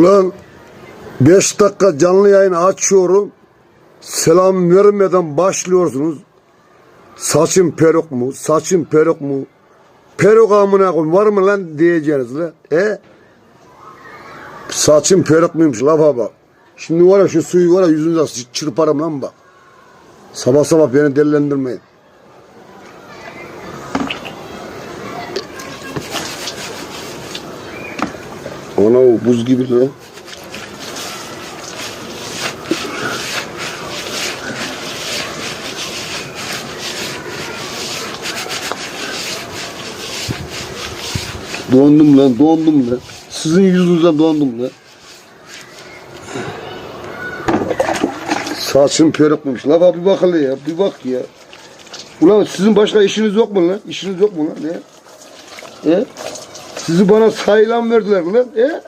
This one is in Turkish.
Lan 5 dakika canlı yayın açıyorum. Selam vermeden başlıyorsunuz. Saçın peruk mu? Saçın peruk mu? Peruk amına koyayım var mı lan diyeceğiniz lan. E? Saçın peruk muymuş lafa bak. Şimdi var ya şu suyu var ya yüzünüze çırparım lan bak. Sabah sabah beni delilendirmeyin. Ana o buz gibi lan. Dondum lan, dondum lan. Sizin yüzünüzden dondum lan. Saçın perukmuş. La bak bir bak ya, bir bak ya. Ulan sizin başka işiniz yok mu lan? İşiniz yok mu lan? Ne? E? Sizi bana sayılan verdiler lan. E?